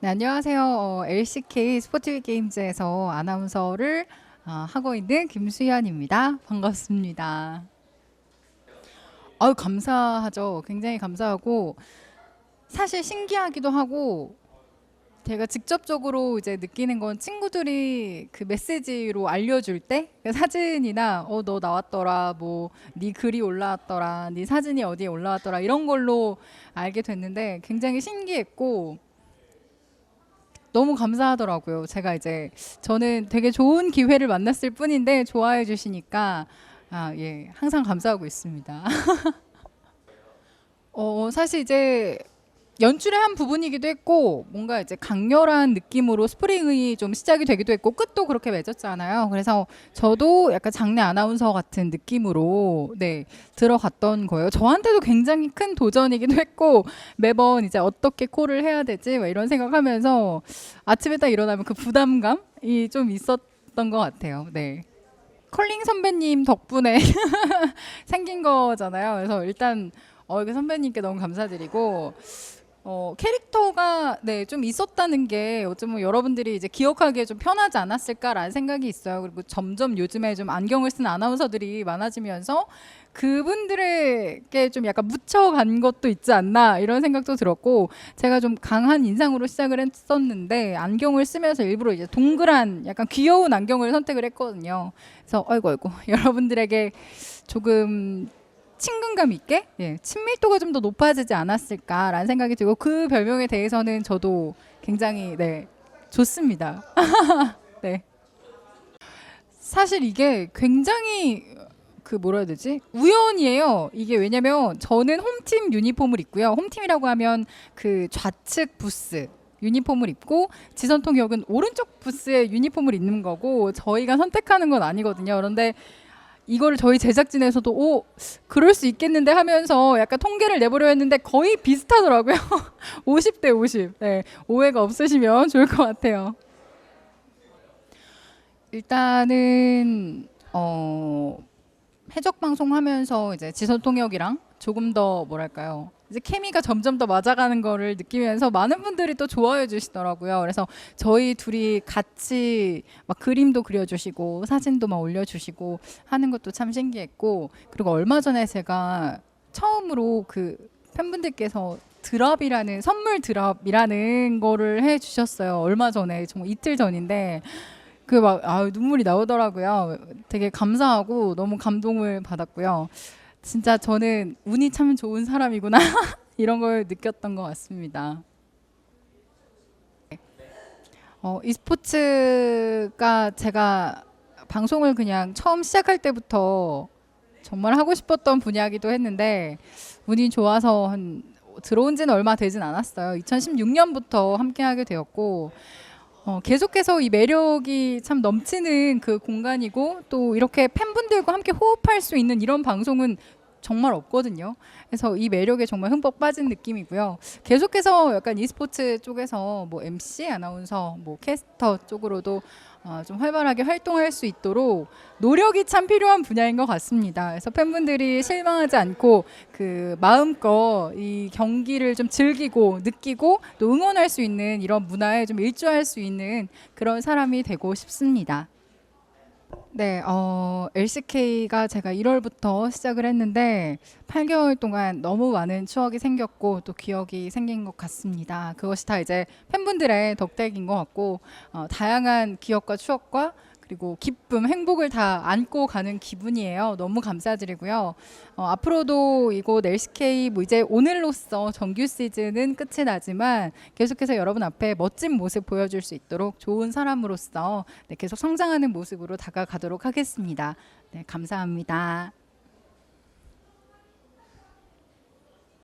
네, 안녕하세요. 어, LCK 스포츠 게임즈에서 아나운서를 어, 하고 있는 김수현입니다. 반갑습니다. 아유, 감사하죠. 굉장히 감사하고 사실 신기하기도 하고 제가 직접적으로 이제 느끼는 건 친구들이 그 메시지로 알려줄 때그 사진이나 어 너 나왔더라 뭐 네 글이 올라왔더라 네 사진이 어디에 올라왔더라 이런 걸로 알게 됐는데 굉장히 신기했고 너무 감사하더라고요. 제가 이제 저는 되게 좋은 기회를 만났을 뿐인데 좋아해 주시니까 아, 예. 항상 감사하고 있습니다. 어, 사실 이제 연출의 한 부분이기도 했고 뭔가 이제 강렬한 느낌으로 스프링이 좀 시작이 되기도 했고 끝도 그렇게 맺었잖아요. 그래서 저도 약간 장내 아나운서 같은 느낌으로 네 들어갔던 거예요. 저한테도 굉장히 큰 도전이기도 했고 매번 이제 어떻게 콜을 해야 되지 막 이런 생각하면서 아침에 딱 일어나면 그 부담감이 좀 있었던 것 같아요. 네. 컬링 선배님 덕분에 생긴 거잖아요. 그래서 일단 어, 이거 선배님께 너무 감사드리고 어, 캐릭터가 네, 좀 있었다는 게 어쩌면 여러분들이 이제 기억하기에 좀 편하지 않았을까라는 생각이 있어요. 그리고 점점 요즘에 좀 안경을 쓴 아나운서들이 많아지면서 그분들에게 좀 약간 묻혀간 것도 있지 않나 이런 생각도 들었고 제가 좀 강한 인상으로 시작을 했었는데 안경을 쓰면서 일부러 이제 동그란 약간 귀여운 안경을 선택을 했거든요. 그래서 아이고 아이고 여러분들에게 조금 친근감 있게 예, 친밀도가 좀 더 높아지지 않았을까라는 생각이 들고 그 별명에 대해서는 저도 굉장히 네 좋습니다. 네. 사실 이게 굉장히 그 뭐라 해야 되지? 우연이에요. 이게 왜냐면 저는 홈팀 유니폼을 입고요. 홈팀이라고 하면 그 좌측 부스 유니폼을 입고 지선통역은 오른쪽 부스에 유니폼을 입는 거고 저희가 선택하는 건 아니거든요. 그런데 이거를 저희 제작진에서도 오 그럴 수 있겠는데 하면서 약간 통계를 내보려 했는데 거의 비슷하더라고요. 50대 50. 네, 오해가 없으시면 좋을 것 같아요. 일단은 어 해적 방송 하면서 이제 지선 통역이랑 조금 더 뭐랄까요 이제 케미가 점점 더 맞아가는 거를 느끼면서 많은 분들이 또 좋아해 주시더라고요. 그래서 저희 둘이 같이 막 그림도 그려주시고 사진도 막 올려주시고 하는 것도 참 신기했고 그리고 얼마 전에 제가 처음으로 그 팬분들께서 드랍이라는 선물 드랍이라는 거를 해 주셨어요. 얼마 전에 정말 이틀 전인데 그 막 아, 눈물이 나오더라고요. 되게 감사하고 너무 감동을 받았고요. 진짜 저는 운이 참 좋은 사람이구나 이런 걸 느꼈던 것 같습니다. 어, e스포츠가 제가 방송을 그냥 처음 시작할 때부터 정말 하고 싶었던 분야기도 했는데 운이 좋아서 한 들어온 지는 얼마 되진 않았어요. 2016년부터 함께 하게 되었고 어, 계속해서 이 매력이 참 넘치는 그 공간이고 또 이렇게 팬분들과 함께 호흡할 수 있는 이런 방송은 정말 없거든요. 그래서 이 매력에 정말 흠뻑 빠진 느낌이고요. 계속해서 약간 e스포츠 쪽에서 뭐 MC 아나운서, 뭐 캐스터 쪽으로도 어, 좀 활발하게 활동할 수 있도록 노력이 참 필요한 분야인 것 같습니다. 그래서 팬분들이 실망하지 않고 그 마음껏 이 경기를 좀 즐기고 느끼고 또 응원할 수 있는 이런 문화에 좀 일조할 수 있는 그런 사람이 되고 싶습니다. 네, 어, LCK가 제가 1월부터 시작을 했는데 8개월 동안 너무 많은 추억이 생겼고 또 기억이 생긴 것 같습니다. 그것이 다 이제 팬분들의 덕택인 것 같고 어, 다양한 기억과 추억과 그리고 기쁨, 행복을 다 안고 가는 기분이에요. 너무 감사드리고요. 어, 앞으로도 이곳 LCK 뭐 이제 오늘로써 정규 시즌은 끝이 나지만 계속해서 여러분 앞에 멋진 모습 보여줄 수 있도록 좋은 사람으로서 네, 계속 성장하는 모습으로 다가가도록 하겠습니다. 네, 감사합니다.